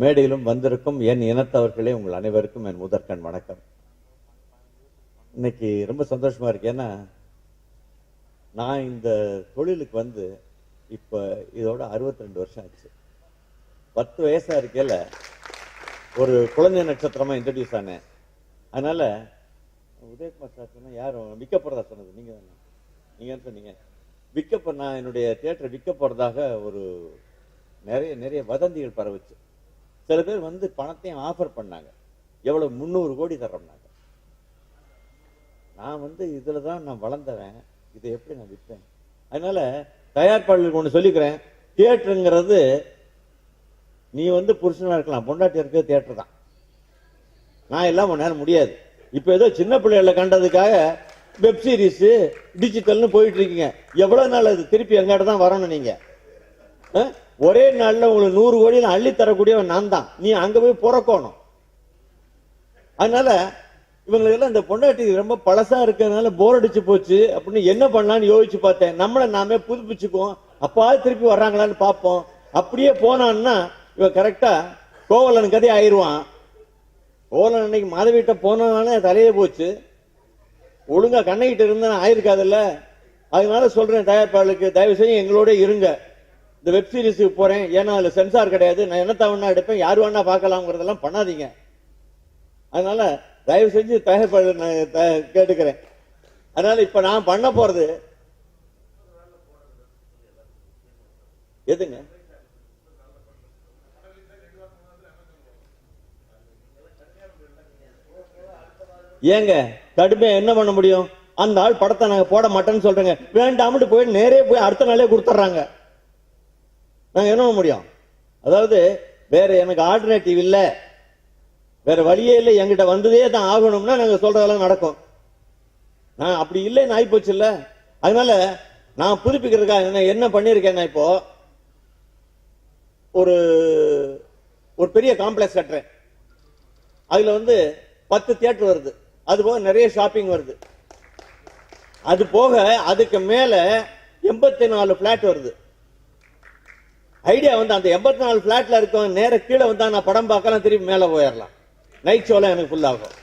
மேடையிலும் வந்திருக்கும் என் இனத்தவர்களே உங்கள் அனைவருக்கும் என் முதற்கண் வணக்கம். இன்னைக்கு ரொம்ப சந்தோஷமா இருக்கு. ஏன்னா நான் இந்த தொழிலுக்கு வந்து இப்போ இதோட 62 வருஷம் ஆச்சு. பத்து வயசா இருக்கையில ஒரு குழந்தை நட்சத்திரமா இன்ட்ரடியூஸ் ஆனேன். அதனால உதயகுமார் சார் சொன்னா யாரும் விற்க போறதா சொன்னது. நீங்க தானே? நீங்க சொன்னீங்க. விற்க நான் என்னுடைய தியேட்டர் விற்க போறதாக ஒரு நிறைய நிறைய வதந்திகள் பரவுச்சு. சில பேர் வந்து பணத்தையும் ஆஃபர் பண்ணாங்க. எவ்வளோ முந்நூறு கோடி தர்றோம்னாங்க. நான் வந்து இதில் தான் நான் வளர்ந்தவன். இதை எப்படி நான் விற்பேன்? அதனால தயாரிப்பாளர்களுக்கு ஒன்று சொல்லிக்கிறேன். தியேட்டருங்கிறது நீ வந்து புருஷனாக இருக்கலாம் பொண்டாட்டி இருக்க தியேட்டர் தான். நான் எல்லாம் நேரம் முடியாது. இப்போ ஏதோ சின்ன பிள்ளைகளை கண்டதுக்காக வெப் சீரிஸ் டிஜிட்டல்னு போயிட்டு இருக்கீங்க. எவ்வளோ நாள் அது? திருப்பி எங்கிட்ட தான் வரணும் நீங்கள் ஆ? ஒரே நாளில் உங்களுக்கு நூறு கோடியில் அள்ளி தரக்கூடியவன் நான் தான். நீ அங்கே போய் பிறக்கணும். அதனால இவங்களுக்கெல்லாம் இந்த பொண்டாட்டி ரொம்ப பழசா இருக்கிறதுனால போர் அடிச்சு போச்சு. அப்படின்னு என்ன பண்ணலான்னு யோசிச்சு பார்த்தேன். நம்மளை நாமே புதுப்பிச்சுக்குவோம். அப்பாவது திருப்பி வர்றாங்களான்னு பார்ப்போம். அப்படியே போனான்னா இவன் கரெக்டா கோவலன் கதை ஆயிடுவான். கோவலன் அன்னைக்கு மாதவிட்ட போனதுனால தலையே போச்சு. ஒழுங்கா கண்ணகிட்ட இருந்தா ஆயிருக்காதுல்ல. அதனால சொல்றேன் தயாரிப்பாளருக்கு தயவு செய்து எங்களோட இருங்க. இந்த வெப் சீரிஸுக்கு போறேன். ஏன்னா அதுல சென்சார் கிடையாது. நான் என்ன வேணா எடுப்பேன்? யார் வேணா பார்க்கலாம்ங்கிறதெல்லாம் பண்ணாதீங்க. அதனால தயவு செஞ்சு தயாரிப்பாளர் நான் கேட்டுக்கிறேன். அதனால இப்ப நான் பண்ண போறது எதுங்க? ஏங்க கடுமையா என்ன பண்ண முடியும்? அந்த ஆள் படத்தை நாங்க போட மாட்டேன்னு சொல்றேங்க. வேண்டாம்னு போய் நேரே போய் அடுத்த நாளே கொடுத்துட்றாங்க. நாங்க என்ன பண்ண முடியும். அதாவது வேற எனக்கு ஆல்டர்னேட்டிவ் இல்லை. வேற வழியே இல்லை. எங்கிட்ட வந்ததே தான் ஆகணும்னா நாங்கள் சொல்றதெல்லாம் நடக்கும். நான் அப்படி இல்லைன்னு ஆகிப்போச்சு இல்லை. அதனால நான் புதுப்பிக்கிறதுக்காக என்ன என்ன பண்ணியிருக்கேன் நான் இப்போ ஒரு ஒரு பெரிய காம்ப்ளெக்ஸ் கட்டுறேன். அதில் வந்து பத்து தியேட்டர் வருது. அது போக நிறைய ஷாப்பிங் வருது. அது போக அதுக்கு மேலே எண்பத்தி நாலு ஃப்ளாட் வருது. ஐடியா வந்து அந்த எண்பத்தி நாலு பிளாட்ல இருக்கவன் நேர கீழே வந்தா நான் படம் பார்க்கலாம் திரும்பி மேல போயிடலாம். நைட் ஷோலாம் எனக்கு ஃபுல்லாகும்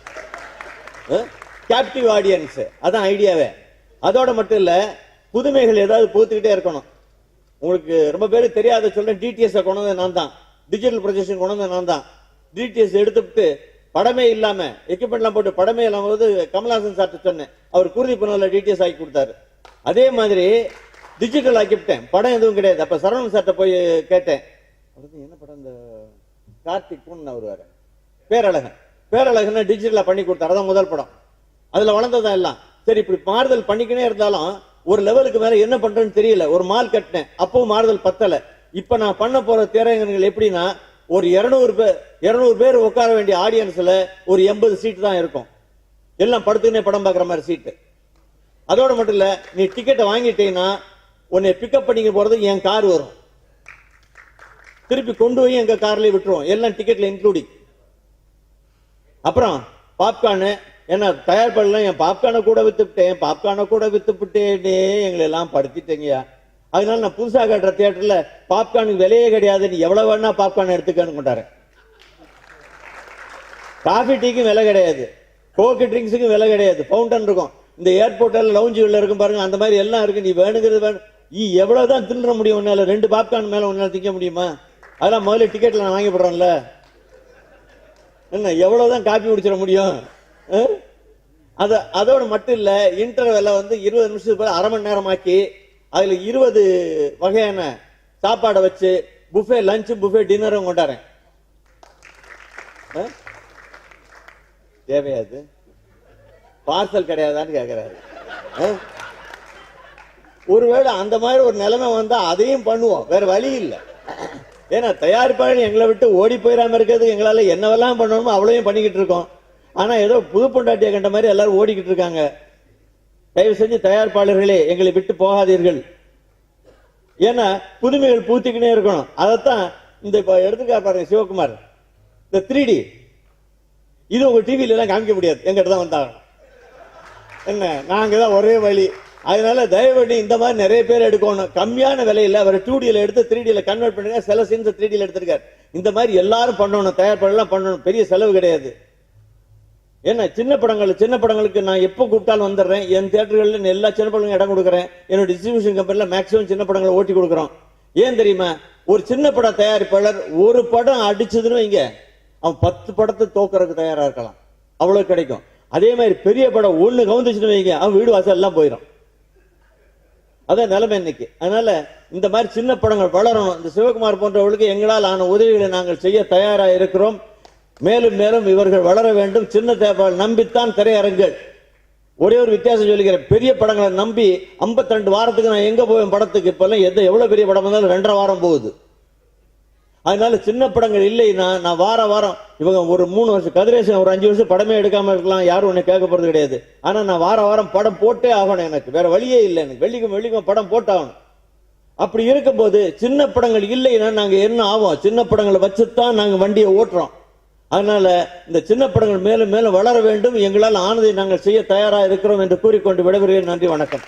கேப்டிவ் ஆடியன்ஸ் அதான் ஐடியாவே. அதோட மட்டும் இல்ல புதுமைகள் ஏதாவது பூத்துக்கிட்டே இருக்கணும். உங்களுக்கு ரொம்ப பேர் தெரியாத சொல்றேன் டிடிஎஸ் கொண்டு நான் தான் டிஜிட்டல் ப்ரொஜெக்ஷன் கொண்டு நான் தான் டிடிஎஸ் எடுத்துட்டு படமே இல்லாம எக்யூப்மெண்ட்லாம் போட்டு படமே இல்லாம போது கமல்ஹாசன் சார்ட்ட சொன்னேன். அவர் குருதி பண்ணல டிடிஎஸ் ஆக்கி கொடுத்தாரு. அதே மாதிரி டிஜிட்டல் ஆக்கிவிட்டேன் படம் எதுவும் கிடையாது. அப்போ சரவணன் சார்கிட்ட போய் கேட்டேன். அவருக்கு என்ன படம் இந்த கார்த்திக் பூன்னு வருவாரு பேரழகன். பேரழகன் டிஜிட்டலாக பண்ணி கொடுத்தாரு. அதான் முதல் படம். அதில் வளர்ந்ததான் எல்லாம். சரி இப்படி மாறுதல் பண்ணிக்கினே இருந்தாலும் ஒரு லெவலுக்கு மேலே என்ன பண்ணுறேன்னு தெரியல. ஒரு மால் கட்டினேன். அப்பவும் மாறுதல் பத்தலை. இப்போ நான் பண்ண போகிற திரையரங்கங்கள் எப்படின்னா ஒரு 200 பேர் 200 பேர் உட்கார வேண்டிய ஆடியன்ஸில் ஒரு எண்பது சீட்டு தான் இருக்கும். எல்லாம் படுத்துக்கினே படம் பார்க்குற மாதிரி சீட்டு அதோட மட்டும் இல்லை நீ டிக்கெட்டை வாங்கிட்டீங்கன்னா உன்னை பிக்கப் பண்ணிக்க போறது என் கார் வரும். திருப்பி கொண்டு போய் எங்க கார்லேயே விட்டுருவோம். எல்லாம் டிக்கெட்ல இன்க்ளூடிங் அப்புறம் பாப்கார்னு என்ன பண்ணலாம் என் பாப்கார்னை கூட வித்துவிட்டேன் பாப்கார்னை கூட வித்துவிட்டேனே எங்களை எல்லாம் படுத்திட்டேங்கய்யா அதனால நான் புதுசாக கட்டுற தியேட்டர்ல பாப்கார்னுக்கு விலையே கிடையாது. நீ எவ்வளவு வேணா பாப்கார்ன் எடுத்துக்கன்னு கொண்டாரு. காஃபி டீக்கும் விலை கிடையாது. கோக்கு ட்ரிங்க்ஸுக்கும் விலை கிடையாது. ஃபவுண்டன் இருக்கும். இந்த ஏர்போர்ட்டில் லவுஞ்சுகளில் இருக்கும் பாருங்க அந்த மாதிரி எல்லாம் இருக்கு. நீ வேணுங்கிறது வேணும் நீ எவ்வளவுதான் தின்ற முடியும் உன்னால? ரெண்டு பாப்கார்ன் மேல உன்னால திங்க முடியுமா? அதெல்லாம் முதல்ல டிக்கெட்ல நான் வாங்கி போடுறேன்ல. என்ன எவ்வளவுதான் காப்பி குடிச்சிட முடியும்? அஹ்? அத அதோட மட்டும் இல்ல இன்டர்வெல்ல வந்து இருபது நிமிஷத்துக்கு போல அரை மணி நேரம் ஆக்கி அதுல இருபது வகையான சாப்பாடை வச்சு புஃபே லஞ்ச் புஃபே டின்னரும் கொண்டாடுறேன். தேவையாது பார்சல் கிடையாதான்னு கேக்குறாரு. ஒருவேளை அந்த மாதிரி ஒரு நிலைமை வந்தால் அதையும் பண்ணுவோம். வேற வழி இல்லை. ஏன்னா தயாரிப்பாளர் எங்களை விட்டு ஓடி போயிடாம இருக்கிறது எங்களால் என்னவெல்லாம் பண்ணணுமோ அவ்வளோயும் பண்ணிக்கிட்டு இருக்கோம். ஆனால் ஏதோ புது பொண்டாட்டியை கண்ட மாதிரி எல்லாரும் ஓடிக்கிட்டு இருக்காங்க. தயவு செஞ்சு தயாரிப்பாளர்களே எங்களை விட்டு போகாதீர்கள். ஏன்னா புதுமைகள் பூத்திக்கினே இருக்கணும். அதைத்தான் இந்த இப்போ எடுத்துக்கார் பாருங்க சிவகுமார். இந்த த்ரீ டி இது உங்கள் டிவியிலலாம் காமிக்க முடியாது. எங்கிட்ட தான் வந்தாங்க. என்ன நாங்கள் தான் ஒரே வழி. அதனால தயவு இந்த மாதிரி நிறைய பேர் எடுக்கணும். கம்மியான விலையில் அவர் டூ டியில் எடுத்து த்ரீ டியில் கன்வெர்ட் பண்ணுங்க சில சீன்ஸ் த்ரீ டியில் எடுத்திருக்காரு. இந்த மாதிரி எல்லாரும் பண்ணணும். தயார் பண்ணணும். பெரிய செலவு கிடையாது. ஏன்னா சின்ன படங்கள் சின்ன படங்களுக்கு நான் எப்போ கூப்பிட்டாலும் வந்துடுறேன். என் தேட்டர்களில் எல்லா சின்ன படங்களும் இடம் கொடுக்குறேன். என்னோட டிஸ்ட்ரிபியூஷன் கம்பெனியில் மேக்ஸிமம் சின்ன படங்களை ஓட்டி கொடுக்குறோம். ஏன் தெரியுமா? ஒரு சின்ன பட தயாரிப்பாளர் ஒரு படம் அடிச்சதுன்னு வைங்க. அவன் பத்து படத்தை தோக்கறதுக்கு தயாராக இருக்கலாம். அவ்வளோ கிடைக்கும். அதே மாதிரி பெரிய படம் ஒன்று கவுந்துச்சுன்னு வைங்க. அவன் வீடு வாசல் எல்லாம் போயிடும் அதான் நிலைமை இன்னைக்கு. அதனால இந்த மாதிரி சின்ன படங்கள் வளரணும் இந்த சிவகுமார் போன்றவர்களுக்கு எங்களால் ஆன உதவிகளை நாங்கள் செய்ய தயாரா இருக்கிறோம். மேலும் மேலும் இவர்கள் வளர வேண்டும். சின்ன தேவால் நம்பித்தான் திரையரங்குகள். ஒரே ஒரு வித்தியாசம் சொல்லிக்கிறேன். பெரிய படங்களை நம்பி 52 வாரத்துக்கு நான் எங்க போவேன் படத்துக்கு? இப்பெல்லாம் எந்த எவ்வளவு பெரிய படம் வந்தாலும் ரெண்டரை வாரம் போகுது. அதனால சின்ன படங்கள் இல்லைன்னா நான் வார வாரம் இவங்க ஒரு மூணு வருஷம் கதிரேசன் ஒரு அஞ்சு வருஷம் படமே எடுக்காம இருக்கலாம் யாரும் ஒன்று கேட்க போறது கிடையாது. ஆனால் நான் வார வாரம் படம் போட்டே ஆகணும் எனக்கு. வேற வழியே இல்லை எனக்கு. வெள்ளிக்கும் வெள்ளிக்கும் படம் போட்டாகணும். அப்படி இருக்கும்போது சின்ன படங்கள் இல்லைன்னா நாங்கள் என்ன ஆவோம்? சின்ன படங்களை வச்சுத்தான் நாங்கள் வண்டியை ஓட்டுறோம். அதனால இந்த சின்ன படங்கள் மேலும் மேலும் வளர வேண்டும். எங்களால் ஆனதை நாங்கள் செய்ய தயாராக இருக்கிறோம் என்று கூறிக்கொண்டு விடைபெறுகிறேன். நன்றி வணக்கம்.